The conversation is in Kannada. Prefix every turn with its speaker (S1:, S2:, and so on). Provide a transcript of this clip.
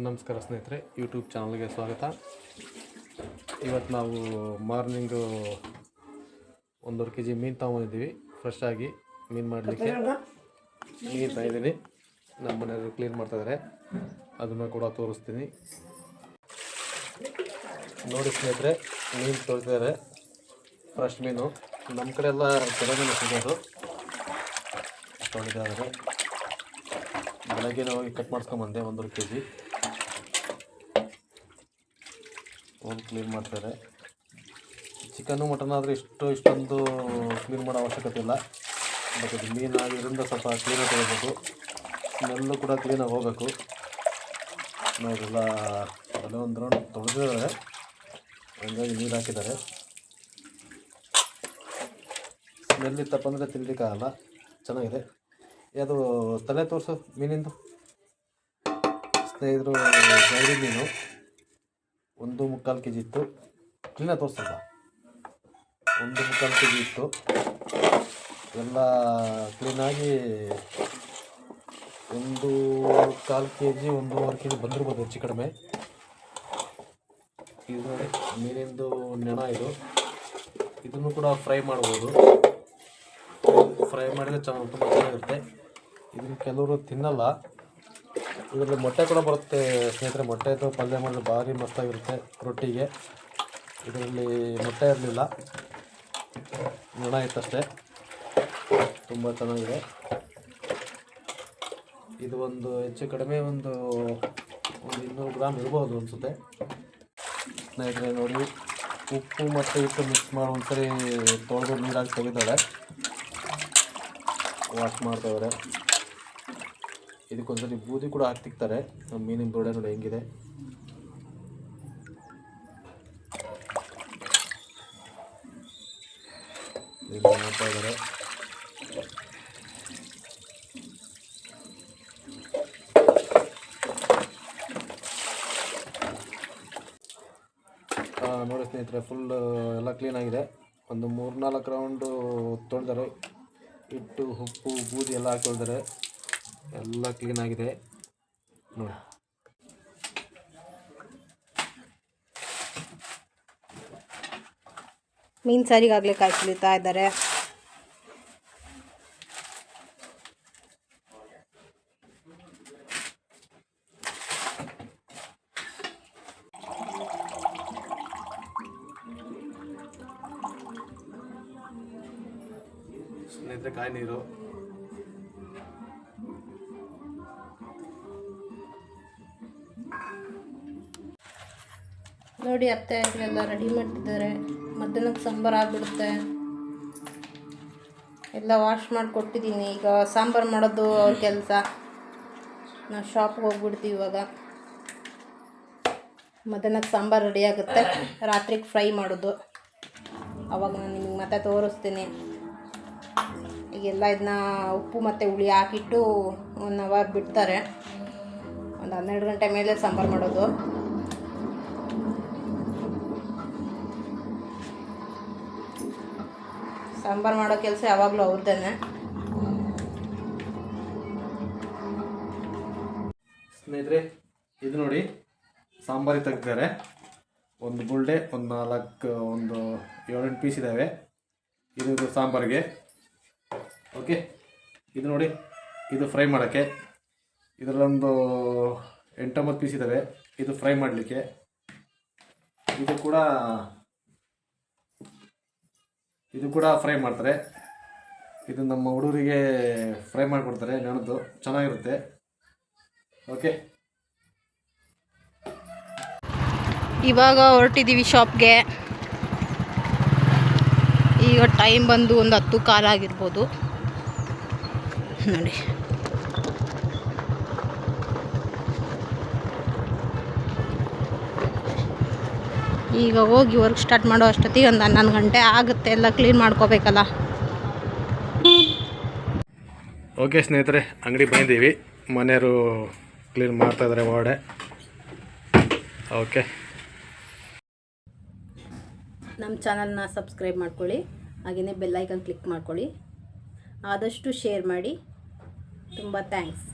S1: ನಮಸ್ಕಾರ ಸ್ನೇಹಿತರೆ ಯೂಟ್ಯೂಬ್ ಚಾನಲ್ಗೆ ಸ್ವಾಗತ. ಇವತ್ತು ನಾವು ಮಾರ್ನಿಂಗು ಒಂದೂವರೆ ಕೆ ಜಿ ಮೀನು ತೊಗೊಂಡಿದ್ದೀವಿ ಫ್ರೆಶ್ ಆಗಿ ಮೀನು ಮಾಡಲಿಕ್ಕೆ. ಮೀನು ತಂದಿದ್ದೀನಿ ನಮ್ಮ ಮನೆಯವರು ಕ್ಲೀನ್ ಮಾಡ್ತಾಯಿದ್ದಾರೆ ಅದನ್ನು ಕೂಡ ತೋರಿಸ್ತೀನಿ. ನೋಡಿ ಸ್ನೇಹಿತರೆ, ಮೀನು ತೊಳಿತಿದ್ದಾರೆ ಫ್ರೆಶ್ ಮೀನು. ನಮ್ಮ ಕಡೆ ಎಲ್ಲ ಚೆನ್ನಾಗಿ ಸಿಗೋದು ಬೆಳಗ್ಗೆ ನಾವು ಕಟ್ ಮಾಡಿಸ್ಕೊಂಬಂದೆ ಒಂದೂವರೆ ಕೆ ಜಿ ಹೋಗಿ ಕ್ಲೀನ್ ಮಾಡ್ತಾರೆ. ಚಿಕನ್ನು, ಮಟನ್ ಆದರೆ ಇಷ್ಟು ಇಷ್ಟೊಂದು ಕ್ಲೀನ್ ಮಾಡೋ ಅವಶ್ಯಕತೆ ಇಲ್ಲ. ಬಟ್ ಅದು ಮೀನು ಆಗಿರೋದ್ರಿಂದ ಸ್ವಲ್ಪ ಕ್ಲೀನಾಗಿ ತೊಗೋಬೇಕು. ಸ್ಮೆಲ್ಲು ಕೂಡ ಕ್ಲೀನಾಗಿ ಹೋಗಬೇಕು. ನೋಡಿಲ್ಲ ಅದೇ ಒಂದು ರೌಂಡ್ ತೊಳೆದಿದ್ದಾರೆ. ಹಂಗಾಗಿ ನೀರು ಹಾಕಿದ್ದಾರೆ. ಸ್ಮೆಲ್ ಇತ್ತಪ್ಪ ಅಂದರೆ ತಿನ್ನಲಿಕ್ಕಾಗಲ್ಲ ಚೆನ್ನಾಗಿದೆ. ಅದು ತಲೆ ತೋರಿಸೋ ಮೀನಿಂದು? ಸ್ನೇಹಿತರು ಗೌರಿ ಮೀನು. ಒಂದು ಮುಕ್ಕಾಲು ಕೆ ಜಿ ಇತ್ತು ಕ್ಲೀನಾಗಿ ತೋರಿಸಲ್ಲ ಒಂದು ಮುಕ್ಕಾಲು ಕೆ ಜಿ ಇತ್ತು ಎಲ್ಲ ಕ್ಲೀನಾಗಿ ಒಂದು ಕಾಲು ಕೆ ಜಿ ಒಂದೂವರೆ ಕೆ ಜಿ ಬಂದಿರ್ಬೋದು ಹೆಚ್ಚು ಕಡಿಮೆ. ಇದು ನೋಡಿ, ಮೀನಿಂದು ನೆಣ ಇದು. ಇದನ್ನು ಕೂಡ ಫ್ರೈ ಮಾಡ್ಬೋದು. ಫ್ರೈ ಮಾಡಿದರೆ ಚೆನ್ನಾಗಿ, ತುಂಬ ಚೆನ್ನಾಗಿರುತ್ತೆ. ಇದನ್ನು ಕೆಲವರು ತಿನ್ನಲ್ಲ. ಇದರಲ್ಲಿ ಮೊಟ್ಟೆ ಕೂಡ ಬರುತ್ತೆ ಸ್ನೇಹಿತರೆ. ಮೊಟ್ಟೆ ಅಥವಾ ಪಲ್ಯ ಮಾಡಿದ್ರೆ ಭಾರಿ ಮಸ್ತಾಗಿರುತ್ತೆ ರೊಟ್ಟಿಗೆ. ಇದರಲ್ಲಿ ಮೊಟ್ಟೆ ಇರಲಿಲ್ಲ. ನೊಣ ಇತ್ತಷ್ಟೇ. ತುಂಬ ಚೆನ್ನಾಗಿದೆ. ಇದು ಒಂದು ಹೆಚ್ಚು ಕಡಿಮೆ ಒಂದು ಒಂದು ಇನ್ನೂರು ಗ್ರಾಮ್ ಇರ್ಬೋದು ಅನಿಸುತ್ತೆ. ಸ್ನೇಹಿತರೆ, ನೋಡಿ. ಉಪ್ಪು ಮತ್ತು ಹಿಟ್ಟು ಮಿಕ್ಸ್ ಮಾಡಿ ಒಂದ್ಸರಿ ತೊಳೆದು ನೀರಾಗಿ ತೆಗೆದಾಳೆ ವಾಶ್ ಮಾಡ್ತಾವ್ರೆ. ಇದಕ್ಕೊಂದ್ಸರಿ ಬೂದಿ ಕೂಡ ಹಾಕ್ತಿಕ್ತಾರೆ. ನಮ್ಮ ಮೀನಿನ ದೊಡೆ ನೋಡಿ ಹೆಂಗಿದೆ. ನೋಡಿ ಸ್ನೇಹಿತರೆ ಫುಲ್ ಎಲ್ಲ ಕ್ಲೀನ್ ಆಗಿದೆ. ಒಂದು ಮೂರು ನಾಲ್ಕು ರೌಂಡು ತೊಳೆದರೆ, ಹಿಟ್ಟು, ಉಪ್ಪು, ಬೂದಿ ಎಲ್ಲ ಹಾಕಿ ತೊಳೆದರೆ ಎಲ್ಲ ಕ್ಲೀನ್ ಆಗಿದೆ. ನೋಡಿ.
S2: ಮೀನು ಸಾರಿಗಾಗಲೇ ಕಾಯಿ ಕುಳಿತಾ ಇದ್ದಾರೆ.
S1: ಸ್ನೇಹಿತರೆ ಕಾಯಿ ನೀರು.
S2: ನೋಡಿ ಅತ್ತೆ ಎಲ್ಲ ರೆಡಿ ಮಾಡ್ತಿದ್ದಾರೆ. ಮಧ್ಯಾಹ್ನಕ್ಕೆ ಸಾಂಬಾರು ಆಗಿಬಿಡುತ್ತೆ. ಎಲ್ಲ ವಾಶ್ ಮಾಡಿ ಕೊಟ್ಟಿದ್ದೀನಿ ಈಗ ಸಾಂಬಾರು ಮಾಡೋದು ಅವ್ರ ಕೆಲಸ. ನಾವು ಶಾಪ್ಗೆ ಹೋಗ್ಬಿಡ್ತೀವಿ ಇವಾಗ. ಮಧ್ಯಾಹ್ನಕ್ಕೆ ಸಾಂಬಾರು ರೆಡಿ ಆಗುತ್ತೆ. ರಾತ್ರಿಗೆ ಫ್ರೈ ಮಾಡೋದು. ಅವಾಗ ನಾನು ನಿಮಗೆ ಮತ್ತೆ ತೋರಿಸ್ತೀನಿ. ಈಗೆಲ್ಲ ಇದನ್ನ ಉಪ್ಪು ಮತ್ತು ಹುಳಿ ಹಾಕಿಟ್ಟು ಒನ್ ಅವರ್ ಬಿಡ್ತಾರೆ. ಒಂದು ಹನ್ನೆರಡು ಗಂಟೆ ಮೇಲೆ ಸಾಂಬಾರು ಮಾಡೋದು. ಸಾಂಬಾರು ಮಾಡೋ ಕೆಲಸ ಯಾವಾಗಲೂ ಅವ್ರದ್ದೇನೆ
S1: ಸ್ನೇಹಿತರೆ, ಇದು ನೋಡಿ, ಸಾಂಬಾರಿ ತೆಗ್ದಿದ್ದಾರೆ ಒಂದು ಬುಲ್ಡೆ, ಒಂದು ನಾಲ್ಕು, ಒಂದು ಏಳೆಂಟು ಪೀಸ್ ಇದ್ದಾವೆ. ಇದು ಸಾಂಬಾರಿಗೆ. ಓಕೆ ಇದು ನೋಡಿ, ಇದು ಫ್ರೈ ಮಾಡೋಕ್ಕೆ. ಇದರಲ್ಲೊಂದು ಎಂಟೊಂಬತ್ತು ಪೀಸ್ ಇದ್ದಾವೆ. ಇದು ಫ್ರೈ ಮಾಡಲಿಕ್ಕೆ. ಇದು ಕೂಡ ಇದು ಕೂಡ ಫ್ರೈ ಮಾಡ್ತಾರೆ. ಇದು ನಮ್ಮ ಹುಡುಗರಿಗೆ ಫ್ರೈ ಮಾಡಿಕೊಡ್ತಾರೆ ನೆನೆದು ಚೆನ್ನಾಗಿರುತ್ತೆ. ಓಕೆ.
S2: ಇವಾಗ ಹೊರಟಿದ್ದೀವಿ ಶಾಪ್ಗೆ. ಈಗ ಟೈಮ್ ಬಂದು ಒಂದು ಹತ್ತು ಕಾಲ ಆಗಿರ್ಬೋದು. ನೋಡಿ. ಈಗ ಹೋಗಿ ವರ್ಕ್ ಸ್ಟಾರ್ಟ್ ಮಾಡೋ ಅಷ್ಟೊತ್ತಿಗೆ ಒಂದು ಹನ್ನೊಂದು ಗಂಟೆ ಆಗುತ್ತೆ ಎಲ್ಲ ಕ್ಲೀನ್ ಮಾಡ್ಕೋಬೇಕಲ್ಲ.
S1: ಓಕೆ ಸ್ನೇಹಿತರೆ ಅಂಗಡಿ ಬಂದಿದ್ದೀವಿ. ಮನೆಯವರು ಕ್ಲೀನ್ ಮಾಡ್ತಾ ಇದ್ದಾರೆ ವಾಡೆ ಓಕೆ.
S2: ನಮ್ಮ ಚಾನಲ್ನ ಸಬ್ಸ್ಕ್ರೈಬ್ ಮಾಡ್ಕೊಳ್ಳಿ ಹಾಗೆಯೇ ಬೆಲ್ಲೈಕನ್ ಕ್ಲಿಕ್ ಮಾಡ್ಕೊಳ್ಳಿ. ಆದಷ್ಟು ಶೇರ್ ಮಾಡಿ. ತುಂಬ ಥ್ಯಾಂಕ್ಸ್